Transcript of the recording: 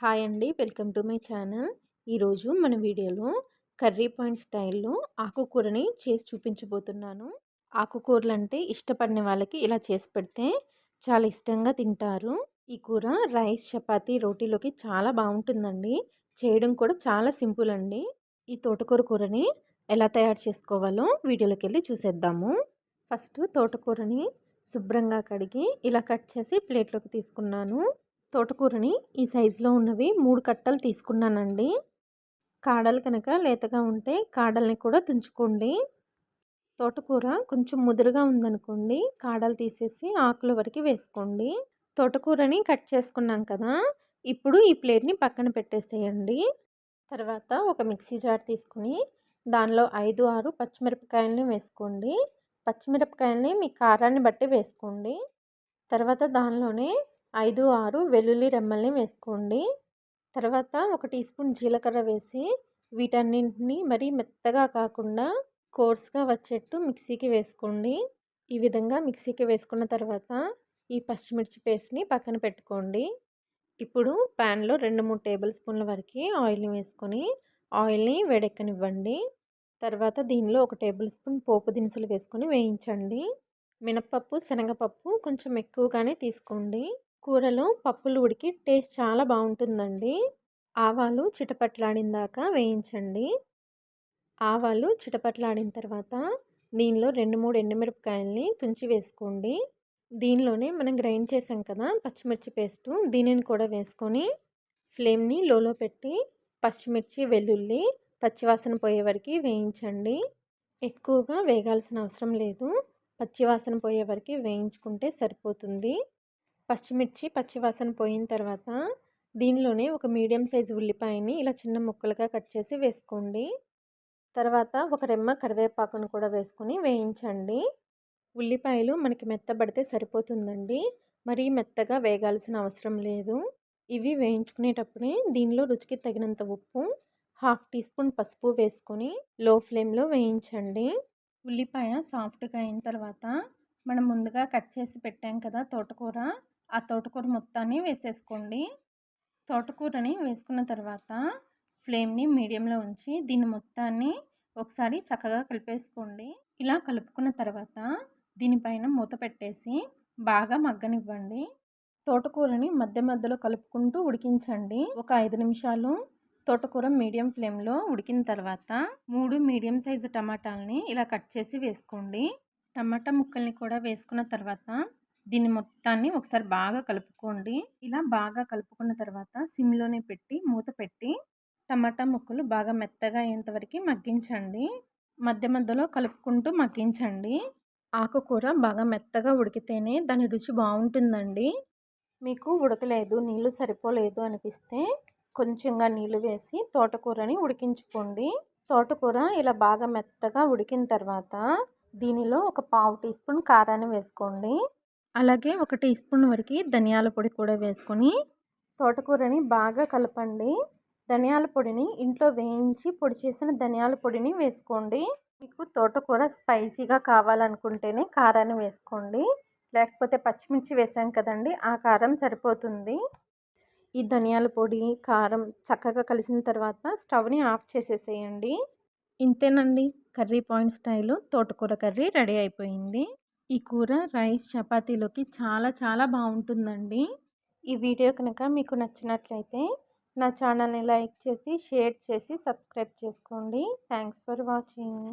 Hi అండి. Welcome to my channel. ఈరోజు మన వీడియోలో కర్రీ పాయింట్ స్టైల్లో ఆకుకూరని చేసి చూపించబోతున్నాను. ఆకుకూరలు అంటే ఇష్టపడిన వాళ్ళకి ఇలా చేసి పెడితే చాలా ఇష్టంగా తింటారు. ఈ కూర రైస్ చపాతి రోటీలోకి చాలా బాగుంటుందండి. చేయడం కూడా చాలా సింపుల్ అండి. ఈ తోటకూర కూరని ఎలా తయారు చేసుకోవాలో వీడియోలోకి వెళ్ళి చూసేద్దాము. ఫస్ట్ తోటకూరని శుభ్రంగా కడిగి ఇలా కట్ చేసి ప్లేట్లోకి తీసుకున్నాను. తోటకూరని ఈ సైజులో ఉన్నవి మూడు కట్టలు తీసుకున్నానండి. కాడలు కనుక లేతగా ఉంటే కాడల్ని కూడా తుంచుకోండి. తోటకూర కొంచెం ముదురుగా ఉందనుకోండి కాడలు తీసేసి ఆకుల వరకు వేసుకోండి. తోటకూరని కట్ చేసుకున్నాం కదా ఇప్పుడు ఈ ప్లేట్ని పక్కన పెట్టేసేయండి. తర్వాత ఒక మిక్సీ జార్ తీసుకుని దానిలో ఐదు ఆరు పచ్చిమిరపకాయలని వేసుకోండి. పచ్చిమిరపకాయలని మీ కారాన్ని బట్టి వేసుకోండి. తర్వాత దానిలోనే ఐదు ఆరు వెల్లుల్లి రెమ్మల్ని వేసుకోండి. తర్వాత ఒక టీ స్పూన్ జీలకర్ర వేసి వీటన్నింటినీ మరీ మెత్తగా కాకుండా కోర్స్గా వచ్చేట్టు మిక్సీకి వేసుకోండి. ఈ విధంగా మిక్సీకి వేసుకున్న తర్వాత ఈ పచ్చిమిర్చి పేస్ట్ని పక్కన పెట్టుకోండి. ఇప్పుడు ప్యాన్లో రెండు మూడు టేబుల్ స్పూన్ల వరకు ఆయిల్ని వేసుకొని ఆయిల్ని వేడెక్కనివ్వండి. తర్వాత దీనిలో ఒక టేబుల్ స్పూన్ పోపు దినుసులు వేసుకొని వేయించండి. మినప్పప్పు శనగపప్పు కొంచెం ఎక్కువగానే తీసుకోండి. కూరలో పప్పులు ఉడికి టేస్ట్ చాలా బాగుంటుందండి. ఆవాలు చిటపట్లాడిందాక వేయించండి. ఆవాలు చిటపట్లాడిన తర్వాత దీనిలో రెండు మూడు ఎండుమిరపకాయల్ని తుంచి వేసుకోండి. దీనిలోనే మనం గ్రైండ్ చేసాం కదా పచ్చిమిర్చి పేస్టు దీనిని కూడా వేసుకొని ఫ్లేమ్ని లోలో పెట్టి పచ్చిమిర్చి వెల్లుల్లి పచ్చివాసన పోయే వరకు వేయించండి. ఎక్కువగా వేగాల్సిన అవసరం లేదు. పచ్చివాసన పోయే వరకు వేయించుకుంటే సరిపోతుంది. పచ్చిమిర్చి పచ్చివాసన పోయిన తర్వాత దీనిలోనే ఒక మీడియం సైజు ఉల్లిపాయని ఇలా చిన్న ముక్కలుగా కట్ చేసి వేసుకోండి. తర్వాత ఒక రెమ్మ కరివేపాకును కూడా వేసుకొని వేయించండి. ఉల్లిపాయలు మనకి మెత్తబడితే సరిపోతుందండి. మరీ మెత్తగా వేగాల్సిన అవసరం లేదు. ఇవి వేయించుకునేటప్పుడే దీనిలో రుచికి తగినంత ఉప్పు హాఫ్ టీ స్పూన్ పసుపు వేసుకొని లో ఫ్లేమ్లో వేయించండి. ఉల్లిపాయ సాఫ్ట్గా అయిన తర్వాత మనం ముందుగా కట్ చేసి పెట్టాం కదా తోటకూర ఆ తోటకూర మొత్తాన్ని వేసేసుకోండి. తోటకూరని వేసుకున్న తర్వాత ఫ్లేమ్ని మీడియంలో ఉంచి దీన్ని మొత్తాన్ని ఒకసారి చక్కగా కలిపేసుకోండి. ఇలా కలుపుకున్న తర్వాత దీనిపైన మూత పెట్టేసి బాగా మగ్గనివ్వండి. తోటకూరని మధ్య మధ్యలో కలుపుకుంటూ ఉడికించండి. ఒక ఐదు నిమిషాలు తోటకూర మీడియం ఫ్లేమ్లో ఉడికిన తర్వాత మూడు మీడియం సైజు టమాటాలని ఇలా కట్ చేసి వేసుకోండి. టమాటా ముక్కల్ని కూడా వేసుకున్న తర్వాత దీన్ని మొత్తాన్ని ఒకసారి బాగా కలుపుకోండి. ఇలా బాగా కలుపుకున్న తర్వాత సిమ్లోనే పెట్టి మూత పెట్టి టమాటా ముక్కలు బాగా మెత్తగా అయ్యేంతవరకు మగ్గించండి. మధ్య మధ్యలో కలుపుకుంటూ మగ్గించండి. ఆకుకూర బాగా మెత్తగా ఉడికితేనే దాని రుచి బాగుంటుందండి. మీకు ఉడకలేదు నీళ్ళు సరిపోలేదు అనిపిస్తే కొంచెంగా నీళ్ళు వేసి తోటకూరని ఉడికించుకోండి. తోటకూర ఇలా బాగా మెత్తగా ఉడికిన తర్వాత దీనిలో ఒక పావు టీ స్పూన్ కారాన్ని వేసుకోండి. అలాగే ఒక టీ స్పూన్ వరకు ధనియాల పొడి కూడా వేసుకొని తోటకూరని బాగా కలపండి. ధనియాల పొడిని ఇంట్లో వేయించి పొడి చేసిన ధనియాల పొడిని వేసుకోండి. మీకు తోటకూర స్పైసీగా కావాలనుకుంటేనే కారాన్ని వేసుకోండి. లేకపోతే పచ్చిమిర్చి వేసాం కదండి ఆ కారం సరిపోతుంది. ఈ ధనియాల పొడి కారం చక్కగా కలిసిన తర్వాత స్టవ్ని ఆఫ్ చేసేసేయండి. ఇంతేనండి కర్రీ పాయింట్ స్టైలు. తోటకూర కర్రీ రెడీ అయిపోయింది. ఈ కూర రైస్ చపాతీలోకి చాలా చాలా బాగుంటుందండి ఈ వీడియో కనుక మీకు నచ్చినట్లయితే నా ఛానల్ని లైక్ చేసి షేర్ చేసి సబ్స్క్రైబ్ చేసుకోండి. Thanks for watching.